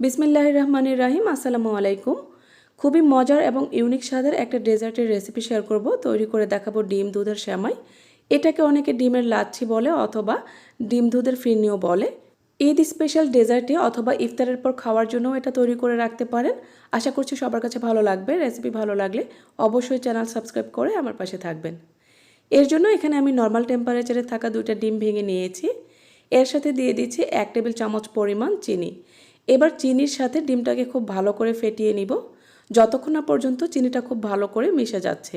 বিসমিল্লাহ রহমানির রাহিম আসসালামু আলাইকুম। খুবই মজার এবং ইউনিক স্বাদের একটা ডেজার্টের রেসিপি শেয়ার করব, তৈরি করে দেখাবো ডিম, দুধের শ্যামাই এটাকে অনেকে ডিমের লাচ্ছি বলে অথবা ডিম, দুধের ফিরনিও বলে। ঈদ স্পেশাল ডেজার্টে অথবা ইফতারের পর খাওয়ার জন্য এটা তৈরি করে রাখতে পারেন। আশা করছি সবার কাছে ভালো লাগবে, রেসিপি ভালো লাগলে অবশ্যই চ্যানেল সাবস্ক্রাইব করে আমার পাশে থাকবেন। এর জন্য এখানে আমি নর্মাল টেম্পারেচারে থাকা দুইটা ডিম ভেঙে নিয়েছি। এর সাথে দিয়ে দিচ্ছি এক টেবিল চামচ পরিমাণ চিনি। এবার চিনির সাথে ডিমটাকে খুব ভালো করে ফেটিয়ে নিব। যতক্ষণ না পর্যন্ত চিনিটা খুব ভালো করে মিশে যাচ্ছে।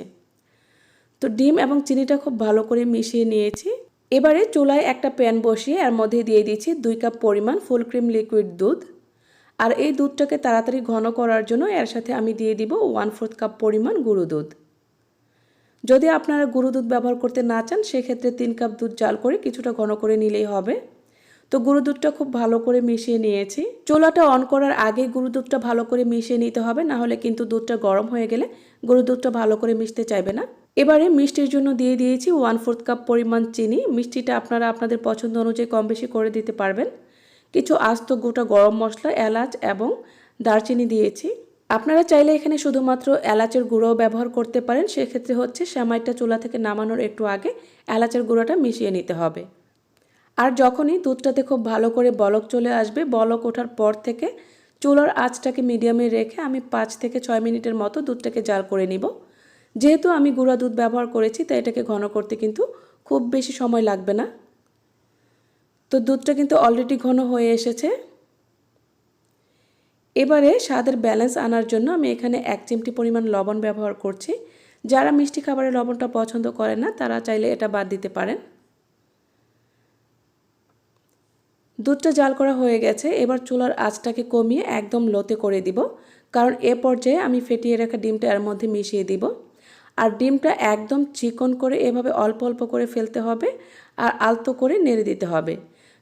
তো ডিম এবং চিনিটা খুব ভালো করে মিশিয়ে নিয়েছি। এবারে চুলায় একটা প্যান বসিয়ে এর মধ্যে দিয়ে দিয়েছি দুই কাপ পরিমাণ ফুল ক্রিম লিকুইড দুধ। আর এই দুধটাকে তাড়াতাড়ি ঘন করার জন্য এর সাথে আমি দিয়ে দিব ওয়ান ফোর্থ কাপ পরিমাণ গুঁড়ো দুধ। যদি আপনারা গুঁড়ো দুধ ব্যবহার করতে না চান, সেক্ষেত্রে তিন কাপ দুধ জাল করে কিছুটা ঘন করে নিলেই হবে। তো গুঁড়ো দুধটা খুব ভালো করে মিশিয়ে নিয়েছি। চুলাটা অন করার আগে গুঁড়ো দুধটা ভালো করে মিশিয়ে নিতে হবে, না হলে কিন্তু দুধটা গরম হয়ে গেলে গুঁড়ো দুধটা ভালো করে মিশতে চাইবে না। এবারে মিষ্টির জন্য দিয়ে দিয়েছি ওয়ান ফোর্থ কাপ পরিমাণ চিনি। মিষ্টিটা আপনারা আপনাদের পছন্দ অনুযায়ী কম বেশি করে দিতে পারবেন। কিছু আস্ত গোটা গরম মশলা, এলাচ এবং দারচিনি দিয়েছি। আপনারা চাইলে এখানে শুধুমাত্র এলাচের গুঁড়োও ব্যবহার করতে পারেন। সেক্ষেত্রে হচ্ছে শ্যামাইটা চুলা থেকে নামানোর একটু আগে এলাচের গুঁড়োটা মিশিয়ে নিতে হবে। আর যখনই দুধটাতে খুব ভালো করে বলক চলে আসবে, বলক ওঠার পর থেকে চুলার আঁচটাকে মিডিয়ামে রেখে আমি পাঁচ থেকে ছয় মিনিটের মতো দুধটাকে জাল করে নিব। যেহেতু আমি গুঁড়া দুধ ব্যবহার করেছি, তাই এটাকে ঘন করতে কিন্তু খুব বেশি সময় লাগবে না। তো দুধটা কিন্তু অলরেডি ঘন হয়ে এসেছে। এবারে স্বাদের ব্যালেন্স আনার জন্য আমি এখানে এক চিমটি পরিমাণ লবণ ব্যবহার করছি। যারা মিষ্টি খাবারের লবণটা পছন্দ করে না, তারা চাইলে এটা বাদ দিতে পারেন। দুধটা জাল করা হয়ে গেছে, এবার চুলার আঁচটাকে কমিয়ে একদম লোতে করে দিব। কারণ এ পর্যায়ে আমি ফেটিয়ে রাখা ডিমটা এর মধ্যে মিশিয়ে দিব। আর ডিমটা একদম চিকন করে এভাবে অল্প অল্প করে ফেলতে হবে আর আলতো করে নেড়ে দিতে হবে।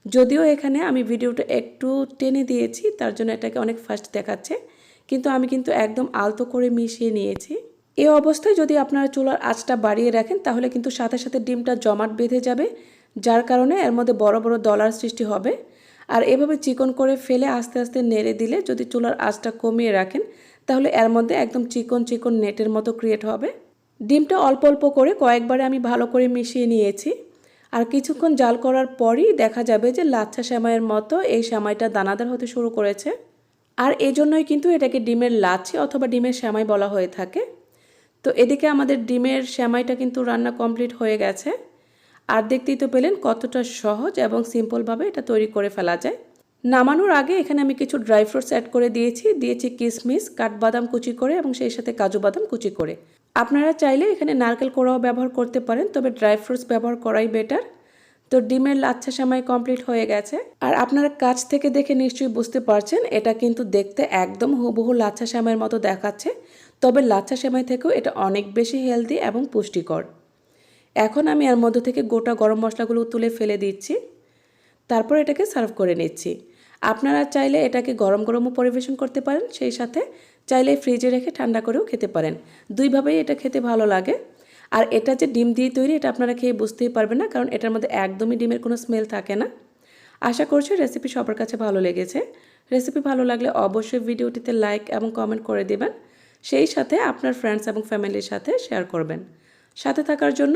যদিও এখানে আমি ভিডিওটা একটু টেনে দিয়েছি, তার জন্য এটাকে অনেক ফাস্ট দেখাচ্ছে, কিন্তু আমি কিন্তু একদম আলতো করে মিশিয়ে নিয়েছি। এ অবস্থায় যদি আপনারা চুলার আঁচটা বাড়িয়ে রাখেন, তাহলে কিন্তু সাথে সাথে ডিমটা জমাট বেঁধে যাবে, যার কারণে এর মধ্যে বড় বড় দলার সৃষ্টি হবে। আর এভাবে চিকন করে ফেলে আস্তে আস্তে নেড়ে দিলে যদি চুলার আঁচটা কমিয়ে রাখেন, তাহলে এর মধ্যে একদম চিকন চিকন নেটের মতো ক্রিয়েট হবে। ডিমটা অল্প অল্প করে কয়েকবারে আমি ভালো করে মিশিয়ে নিয়েছি। আর কিছুক্ষণ জাল করার পরই দেখা যাবে যে লাচ্ছা সেমাইয়ের মতো এই সেমাইটা দানাদার হতে শুরু করেছে। আর এই জন্যই কিন্তু এটাকে ডিমের লাচ্ছি অথবা ডিমের সেমাই বলা হয়ে থাকে। তো এদিকে আমাদের ডিমের সেমাইটা কিন্তু রান্না কমপ্লিট হয়ে গেছে। আর দেখতেই তো পেলেন কতটা সহজ এবং সিম্পলভাবে এটা তৈরি করে ফেলা যায়। নামানোর আগে এখানে আমি কিছু ড্রাই ফ্রুটস অ্যাড করে দিয়েছি। দিয়েছি কিশমিশ কাঠবাদাম কুচি করে এবং সেই সাথে কাজু বাদাম কুচি করে। আপনারা চাইলে এখানে নারকেল কোড়াও ব্যবহার করতে পারেন, তবে ড্রাই ফ্রুটস ব্যবহার করাই বেটার তো ডিমের লাচ্ছা সেমাই কমপ্লিট হয়ে গেছে। আর আপনারা কাছ থেকে দেখে নিশ্চয়ই বুঝতে পারছেন, এটা কিন্তু দেখতে একদম হুবহু লাচ্ছা সেমাইয়ের মতো দেখাচ্ছে। তবে লাচ্ছা সেমাই থেকেও এটা অনেক বেশি হেলদি এবং পুষ্টিকর। এখন আমি এর মধ্য থেকে গোটা গরম মশলাগুলো তুলে ফেলে দিচ্ছি। তারপর এটাকে সার্ভ করে নিচ্ছি। আপনারা চাইলে এটাকে গরম গরমও পরিবেশন করতে পারেন, সেই সাথে চাইলে ফ্রিজে রেখে ঠান্ডা করেও খেতে পারেন। দুইভাবেই এটা খেতে ভালো লাগে। আর এটা যে ডিম দিয়ে তৈরি, এটা আপনারা খেয়ে বুঝতেই পারবেন না, কারণ এটার মধ্যে একদমই ডিমের কোনো স্মেল থাকে না। আশা করছি রেসিপি সবার কাছে ভালো লেগেছে। রেসিপি ভালো লাগলে অবশ্যই ভিডিওটিতে লাইক এবং কমেন্ট করে দেবেন। সেই সাথে আপনার ফ্রেন্ডস এবং ফ্যামিলির সাথে শেয়ার করবেন। সাথে থাকার জন্য